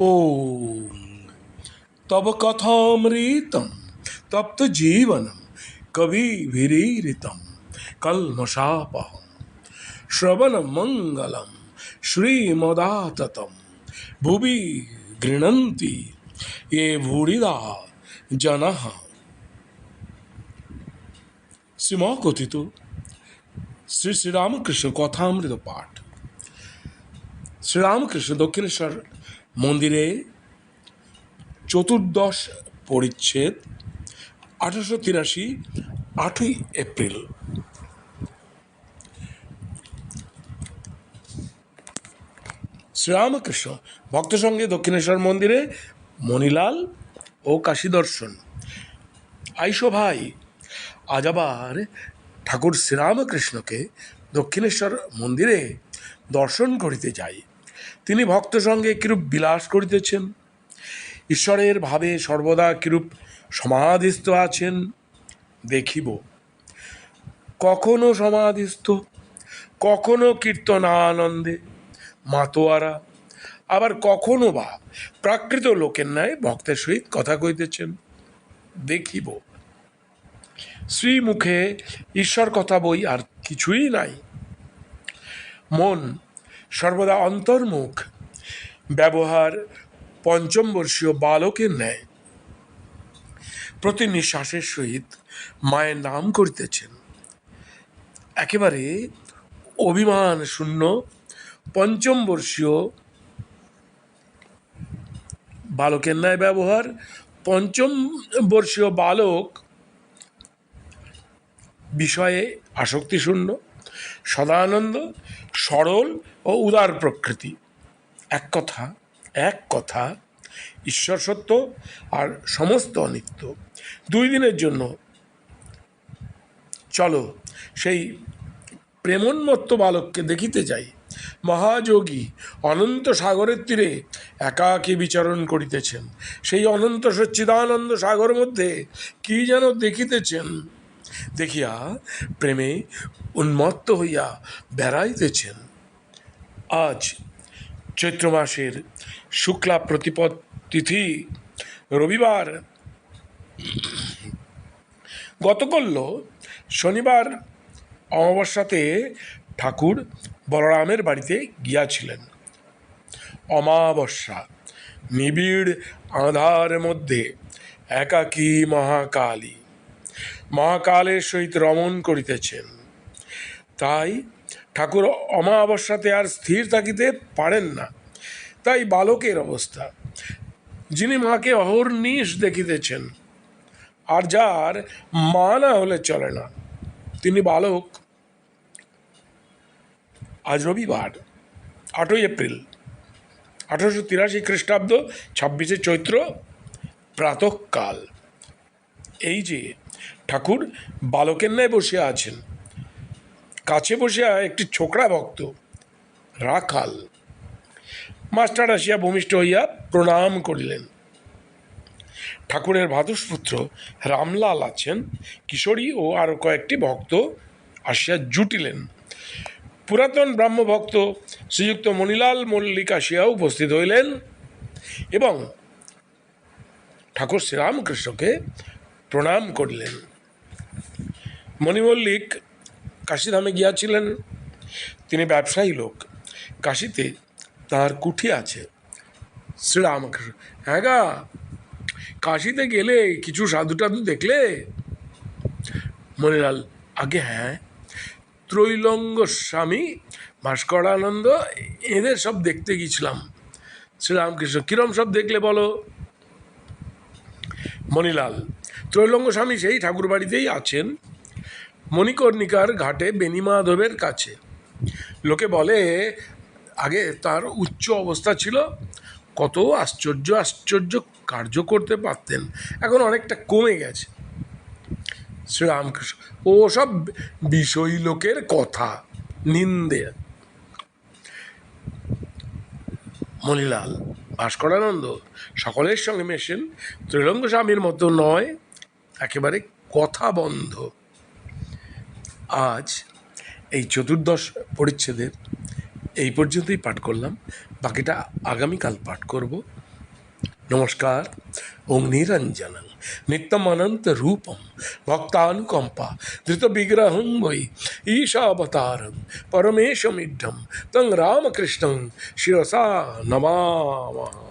ओम। तब कथामृतम तप्त जीवन कवि विरीरितम, कल्मषापहम, श्रवण मंगलम, श्रीमदाततम, भुवि गृणंती ये भूरिदा जन। सीमा कथित श्री श्री रामकृष्ण कथामृत पाठ। श्री रामकृष्ण दक्षिणेश्वर মন্দিরে চতুর্দশ পরিচ্ছেদ আঠারোশো তিরাশি আটই এপ্রিল। শ্রীরামকৃষ্ণ ভক্ত সঙ্গে দক্ষিণেশ্বর মন্দিরে মণিলাল ও কাশী দর্শন। আইসো ভাই, আজ আবার ঠাকুর শ্রীরামকৃষ্ণকে দক্ষিণেশ্বর মন্দিরে দর্শন করিতে যাই। তিনি ভক্ত সঙ্গে কিরূপ বিলাস করিতেছেন? ঈশ্বরের ভাবে সর্বদা কিরূপ সমাধিস্থ আছেন দেখিব। কখনো সমাধিস্থ, কখনো কীর্তনানন্দে মাতোয়ারা, আবার কখনো বা প্রাকৃত লোকের ন্যায় ভক্তের সহিত কথা কইতেছেন দেখিব। শ্রীমুখে ঈশ্বর কথা বই আর কিছুই নাই। মন সর্বদা অন্তর্মুখ। ব্যবহার পঞ্চম বর্ষীয় বালকের ন্যায়। প্রতি নিঃশ্বাসের সহিত মায়ের নাম করিতেছেন। একেবারে অভিমান শূন্য পঞ্চম বর্ষীয় বালকের ন্যায় ব্যবহার। পঞ্চম বর্ষীয় বালক বিষয়ে আসক্তি শূন্য। সদানন্দ, সরল ও উদার প্রকৃতি। এক কথা এক কথা, ঈশ্বর সত্য আর সমস্ত অনিত্য। দুই দিনের জন্য। চলো সেই প্রেমোন্মত্ত বালককে দেখিতে যাই। মহাযোগী অনন্ত সাগরের তীরে একাকী বিচরণ করিতেছেন। সেই অনন্ত সচ্চিদানন্দ সাগর মধ্যে কি যেন দেখিতেছেন। দেখিয়া প্রেমে উন্মত্ত হইয়া বেড়াইতেছেন। আজ চৈত্র মাসের শুক্লা প্রতিপদ তিথি, রবিবার গতকল্য শনিবার অমাবস্যাতে ঠাকুর বলরামের বাড়িতে গিয়াছিলেন। অমাবস্যা, নিবিড় আধার মধ্যে একাকী মহাকালী মহাকালের সহিত রমণ করিতেছেন। তাই ঠাকুর অমাবস্যাতে আর স্থির থাকিতে পারেন না। তাই বালকের অবস্থা। যিনি মাকে অহর্নিশ দেখিতেছেন, আর যার মা না হলে চলে না, তিনি বালক। আজ রবিবার, আটই এপ্রিল, আঠারোশো তিরাশি খ্রিস্টাব্দ ছাব্বিশে চৈত্র, প্রাতঃকাল। এই যে ঠাকুর বালকের ন্যায় বসে আছেন। কাছে বসে একটি ছোকরা ভক্ত, রাখাল। মাস্টার আসিয়া ভূমিষ্ঠ হইয়া প্রণাম করিলেন। ঠাকুরের ভাদুষপুত্র রামলাল আছেন, কিশোরী ও আরও কয়েকটি ভক্ত আসিয়া জুটিলেন। পুরাতন ব্রাহ্মভক্ত শ্রীযুক্ত মণিলাল মল্লিক আসিয়া উপস্থিত হইলেন এবং ঠাকুর শ্রীরামকৃষ্ণকে প্রণাম করিলেন। মণিমল্লিক কাশীধামে গিয়াছিলেন। তিনি ব্যবসায়ী লোক। কাশীতে তার কুঠি আছে। শ্রীরামকৃষ্ণ হ্যাঁ গা, কাশিতে গেলে কিছু সাধু টাধু দেখলে? মনিলাল আগে হ্যাঁ। ত্রৈলঙ্গ স্বামী, ভাস্করানন্দ, এদের সব দেখতে গিয়েছিলাম। শ্রীরামকৃষ্ণ, কিরম সব দেখলে বলো? মণিলাল। ত্রৈলঙ্গ স্বামী সেই ঠাকুর বাড়িতেই আছেন। মণিকর্ণিকার ঘাটে বেনিমাধবের কাছে। লোকে বলে, আগে তার উচ্চ অবস্থা ছিল। কত আশ্চর্য আশ্চর্য কার্য করতে পারতেন। এখন অনেকটা কমে গেছে। শ্রীরামকৃষ্ণ, ও সব বিষয়ী লোকের কথা, নিন্দে। মণিলাল ভাস্করানন্দ সকলের সঙ্গে মেশেন। ত্রিলঙ্গ স্বামীর মতো নয়, একেবারে কথা বন্ধ। আজ এই চতুর্দশ পরিচ্ছেদের এই পর্যন্তই পাঠ করলাম। বাকিটা আগামীকাল পাঠ করব। নমস্কার ওম নিরঞ্জনং নিত্যমনন্ত রূপম ভক্তানুকম্পা ধৃত বিগ্রহং বৈ ঈশাবতারং পরমেশমিঢ্যম তং রামকৃষ্ণং শিরসা নমামः